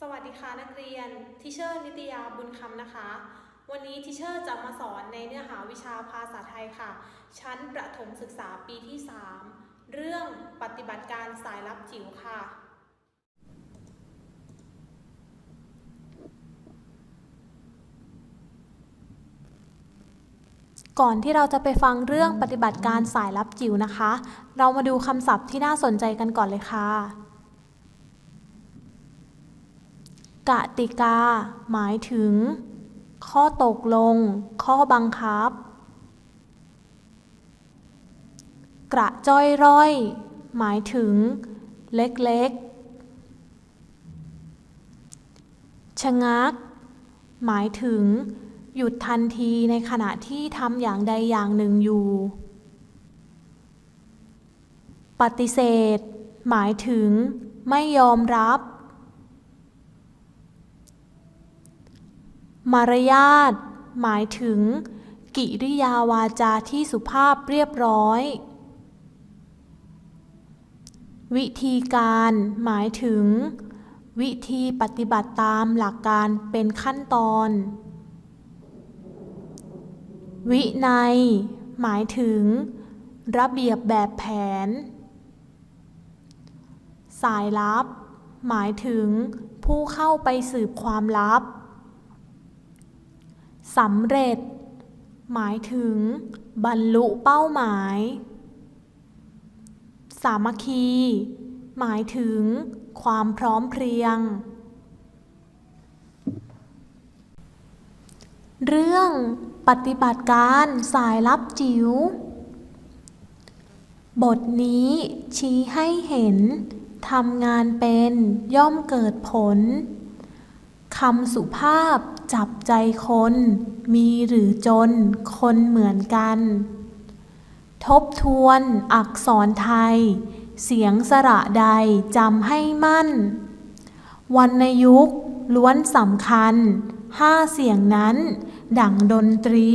สวัสดีค่ะนักเรียนทิเชอร์นิตยาบุญคำนะคะ วันนี้ทิเชอร์จะมาสอนในเนื้อหาวิชาภาษาไทยค่ะ ชั้นประถมศึกษาปีที่ 3 เรื่องปฏิบัติการสายลับจิ๋วค่ะ ก่อนที่เราจะไปฟังเรื่องปฏิบัติการสายลับจิ๋วนะคะ เรามาดูคำศัพท์ที่น่าสนใจกันก่อนเลยค่ะ กติกา หมายถึง ข้อตกลง ข้อบังคับ กระจ้อยร่อย หมายถึง เล็กๆ ชะงัก หมายถึง หยุดทันทีในขณะที่ทำอย่างใดอย่างหนึ่งอยู่ ปฏิเสธ หมายถึง ไม่ยอมรับ มารยาทหมายถึง กิริยาวาจาที่สุภาพเรียบร้อย วิธีการหมายถึง วิธีปฏิบัติตามหลักการเป็นขั้นตอน วินัย หมายถึง ระเบียบแบบแผน สายลับ หมายถึง ผู้เข้าไปสืบความลับสำเร็จ หมายถึง บรรลุเป้าหมาย สามัคคี หมายถึง ความพร้อมเพรียง เรื่อง ปฏิบัติการสายลับจิ๋ว บทนี้ชี้ให้เห็นทำงานเป็นย่อมเกิดผลคำสุภาพจับใจคน มีหรือจนคนเหมือนกัน ทบทวนอักษรไทย เสียงสระใดจำให้มั่น วรรณยุกต์ล้วนสำคัญ ห้าเสียงนั้น ดั่งดนตรี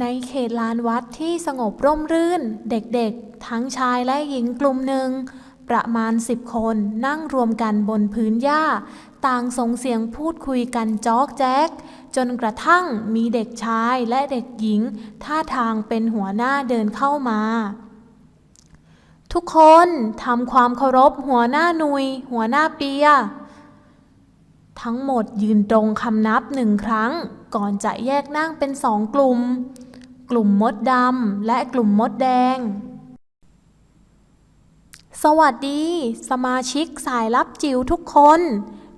ในเขตลานวัดที่สงบร่มรื่น เด็กๆ ทั้งชายและหญิงกลุ่มหนึ่ง ประมาณสิบคนนั่งรวมกันบนพื้นหญ้า ต่างส่งเสียงพูดคุยกันจอกแจ๊ก จนกระทั่งมีเด็กชายและเด็กหญิง ท่าทางเป็นหัวหน้าเดินเข้ามาทุกคนทำความเคารพหัวหน้านุย หัวหน้าเปีย ทั้งหมดยืนตรงคำนับหนึ่งครั้ง ก่อนจะแยกนั่งเป็นสองกลุ่ม กลุ่มมดดำและกลุ่มมดแดง สวัสดี สมาชิกสายลับจิ๋วทุกคน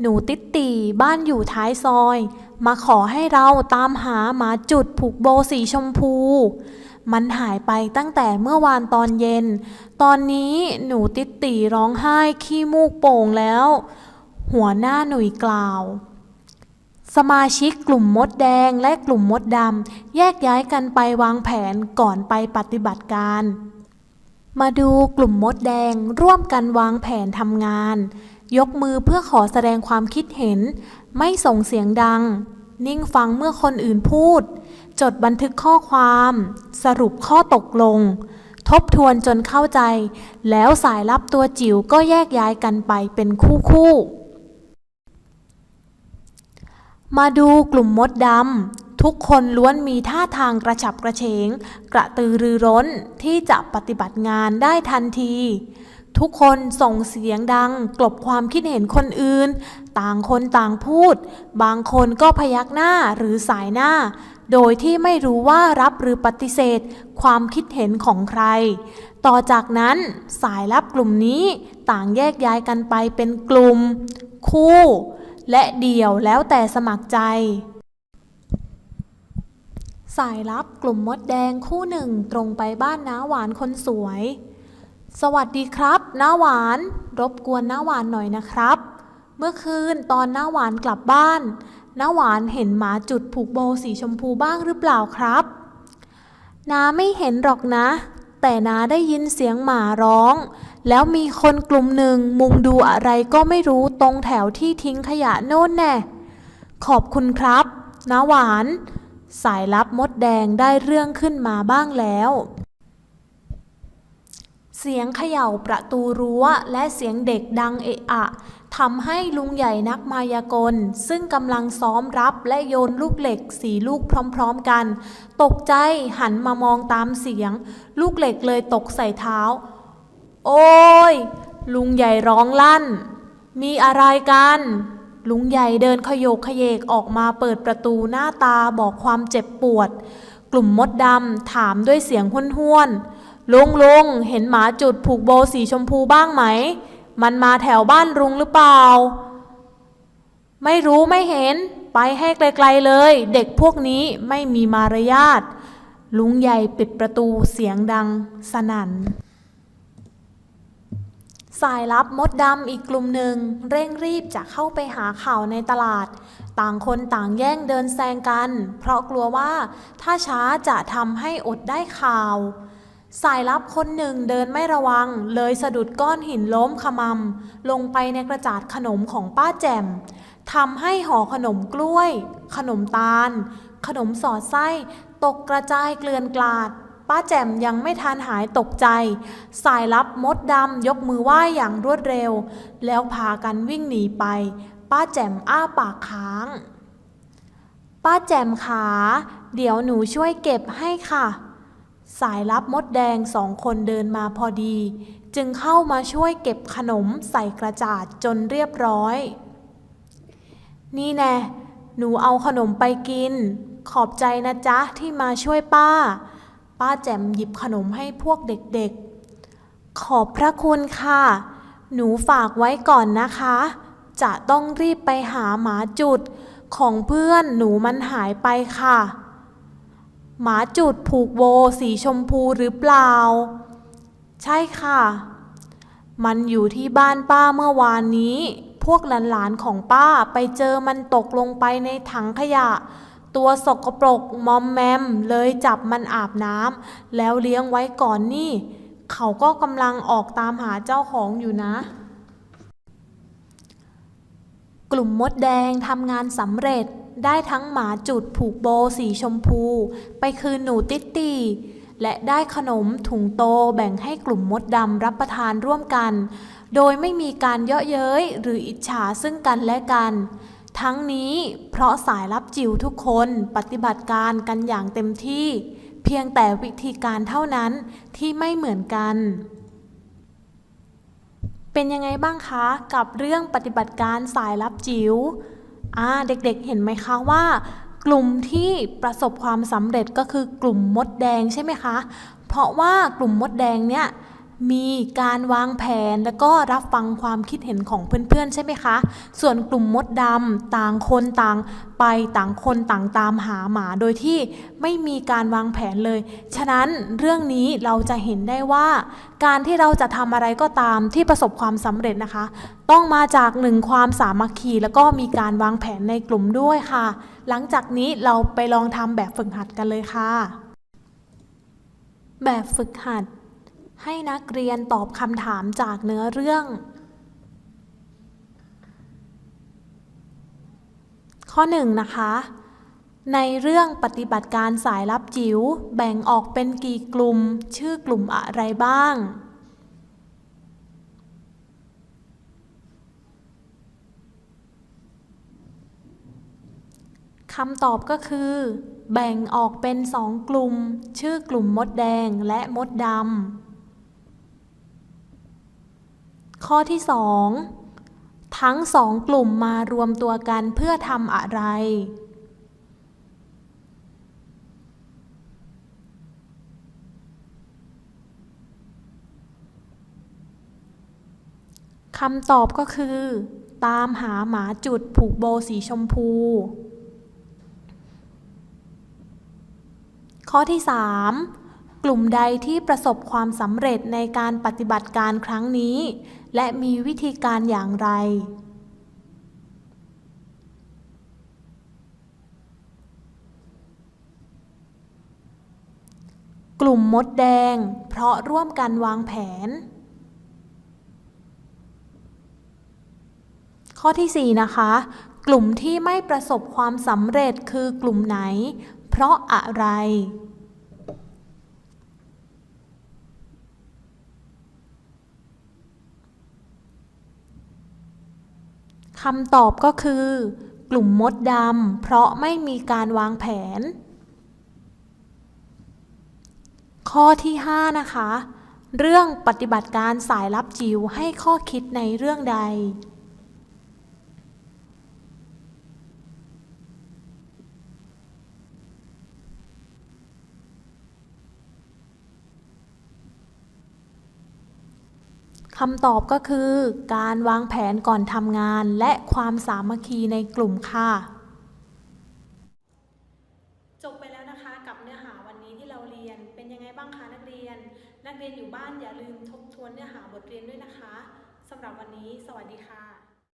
หนูติดตีบ้านอยู่ท้ายซอย มาขอให้เราตามหาหมาจุดผูกโบสีชมพู มันหายไปตั้งแต่เมื่อวานตอนเย็น ตอนนี้หนูติดตีร้องไห้ขี้มูกโป่งแล้ว หัวหน้าหนุ่ยกล่าว สมาชิกกลุ่มมดแดงและกลุ่มมดดำแยกย้ายกันไปวางแผนก่อนไปปฏิบัติการ มาดูกลุ่มมดแดงร่วมกันวางแผนทำงาน ยกมือเพื่อขอแสดงความคิดเห็น ไม่ส่งเสียงดัง นิ่งฟังเมื่อคนอื่นพูด จดบันทึกข้อความ สรุปข้อตกลงทบทวนจนเข้าใจ แล้วสายลับตัวจิ๋วก็แยกย้ายกันไปเป็นคู่คู่ มาดูกลุ่มมดดำ ทุกคนล้วนมีท่าทางกระฉับกระเฉง กระตือรือร้นที่จะปฏิบัติงานได้ทันที ทุกคนส่งเสียงดัง กลบความคิดเห็นคนอื่น ต่างคนต่างพูด บางคนก็พยักหน้าหรือสายหน้า โดยที่ไม่รู้ว่ารับหรือปฏิเสธ ความคิดเห็นของใคร ต่อจากนั้นสายลับกลุ่มนี้ต่างแยกย้ายกันไปเป็นกลุ่ม คู่ และเดี่ยวแล้วแต่สมัครใจ สายลับกลุ่มมดแดงคู่หนึ่งตรงไปบ้านน้าหวานคนสวย สวัสดีครับน้าหวาน รบกวนน้าหวานหน่อยนะครับ เมื่อคืนตอนน้าหวานกลับบ้านน้าหวานเห็นหมาจุดผูกโบสีชมพูบ้างหรือเปล่าครับน้าไม่เห็นหรอกนะ แต่น้าได้ยินเสียงหมาร้อง แล้วมีคนกลุ่มหนึ่งมุงดูอะไรก็ไม่รู้ตรงแถวที่ทิ้งขยะโน่นแน่ ขอบคุณครับน้าหวาน สายลับมดแดงได้เรื่องขึ้นมาบ้างแล้ว เสียงเขย่าประตูรั้วและเสียงเด็กดังเอะอะทำให้ลุงใหญ่นักมายากล ซึ่งกำลังซ้อมรับและโยนลูกเหล็กสีลูกพร้อมๆกัน ตกใจหันมามองตามเสียง ลูกเหล็กเลยตกใส่เท้า โอ้ย ลุงใหญ่ร้องลั่น มีอะไรกัน ลุงใหญ่เดินขยโยกขยเยกออกมาเปิดประตูหน้าตาบอกความเจ็บปวด กลุ่มมดดำถามด้วยเสียงห้วนๆลุงลุงเห็นหมาจุดผูกโบสีชมพูบ้างไหม มันมาแถวบ้านลุงหรือเปล่า ไม่รู้ไม่เห็น ไปให้ไกลๆเลย เด็กพวกนี้ไม่มีมารยาทลุงใหญ่ปิดประตูเสียงดังสนั่น สายลับมดดำอีกกลุ่มหนึ่ง เร่งรีบจะเข้าไปหาข่าวในตลาด ต่างคนต่างแย่งเดินแซงกัน เพราะกลัวว่าถ้าช้าจะทำให้อดได้ข่าว สายลับคนหนึ่งเดินไม่ระวัง เลยสะดุดก้อนหินล้มขมำลงไปในกระจาดขนมของป้าแจ่มทำให้ห่อขนมกล้วย ขนมตาล ขนมสอดไส้ ตกกระจายเกลื่อนกลาด ป้าแจ่มยังไม่ทันหายตกใจ สายลับมดดำยกมือไหว้อย่างรวดเร็ว แล้วพากันวิ่งหนีไป ป้าแจ่มอ้าปากค้าง ป้าแจ่มขา เดี๋ยวหนูช่วยเก็บให้ค่ะ สายลับมดแดงสองคนเดินมาพอดี จึงเข้ามาช่วยเก็บขนมใส่กระจาดจนเรียบร้อย นี่แน่หนูเอาขนมไปกิน ขอบใจนะจ๊ะที่มาช่วยป้า ป้าแจ่มหยิบขนมให้พวกเด็กๆ ขอบพระคุณค่ะ หนูฝากไว้ก่อนนะคะ จะต้องรีบไปหาหมาจุด ของเพื่อนหนูมันหายไปค่ะ หมาจุดผูกโบสีชมพูหรือเปล่า ใช่ค่ะ มันอยู่ที่บ้านป้าเมื่อวานนี้ พวกหลานๆของป้าไปเจอมันตกลงไปในถังขยะ ตัวสกปรกมอมแมมเลยจับมันอาบน้ำแล้วเลี้ยงไว้ก่อนนี่ เขาก็กำลังออกตามหาเจ้าของอยู่นะ กลุ่มมดแดงทำงานสำเร็จได้ทั้งหมาจุดผูกโบสีชมพู ไปคืนหนูติตตีและได้ขนมถุงโตแบ่งให้กลุ่มมดดำรับประทานร่วมกัน โดยไม่มีการเยาะเย้ยหรืออิจฉาซึ่งกันและกัน ทั้งนี้เพราะสายลับจิ๋วทุกคนปฏิบัติการกันอย่างเต็มที่ เพียงแต่วิธีการเท่านั้นที่ไม่เหมือนกัน เป็นยังไงบ้างคะกับเรื่องปฏิบัติการสายลับจิ๋วอ่าเด็กๆเห็นไหมคะว่า กลุ่มที่ประสบความสำเร็จก็คือกลุ่มมดแดงใช่ไหมคะ เพราะว่ากลุ่มมดแดงเนี่ย มีการวางแผนแล้วก็รับฟังความคิดเห็นของเพื่อนๆ ใช่ไหมคะ ส่วนกลุ่มมดดำต่างคนต่างไปต่างคนต่างตามหาหมาโดยที่ไม่มีการวางแผนเลย ฉะนั้นเรื่องนี้เราจะเห็นได้ว่า การที่เราจะทำอะไรก็ตามที่ประสบความสำเร็จนะคะ ต้องมาจากหนึ่งความสามัคคีแล้วก็มีการวางแผนในกลุ่มด้วยค่ะ หลังจากนี้เราไปลองทำแบบฝึกหัดกันเลยค่ะ แบบฝึกหัด ให้นักเรียนตอบคำถามจากเนื้อเรื่อง ข้อหนึ่งนะคะ ในเรื่องปฏิบัติการสายลับจิ๋วแบ่งออกเป็นกี่กลุ่ม ชื่อกลุ่มอะไรบ้าง คำตอบก็คือ แบ่งออกเป็นสองกลุ่ม ชื่อกลุ่มมดแดงและมดดำ ข้อที่สองทั้งสองกลุ่มมารวมตัวกันเพื่อทำอะไร คำตอบก็คือ ตามหาหมาจุดผูกโบสีชมพู ข้อที่ 3 กลุ่มใดที่ประสบความสำเร็จในการปฏิบัติการครั้งนี้ และมีวิธีการอย่างไร กลุ่มมดแดง เพราะร่วมกันวางแผน ข้อที่ 4 นะคะ กลุ่มที่ไม่ประสบความสำเร็จคือกลุ่มไหน เพราะอะไร คำตอบก็คือ กลุ่มมดดำเพราะไม่มีการวางแผน ข้อที่ 5 นะคะ เรื่องปฏิบัติการสายลับจิ๋วให้ข้อคิดในเรื่องใด คำตอบก็คือ การวางแผนก่อนทำงานและความสามัคคีในกลุ่มค่ะ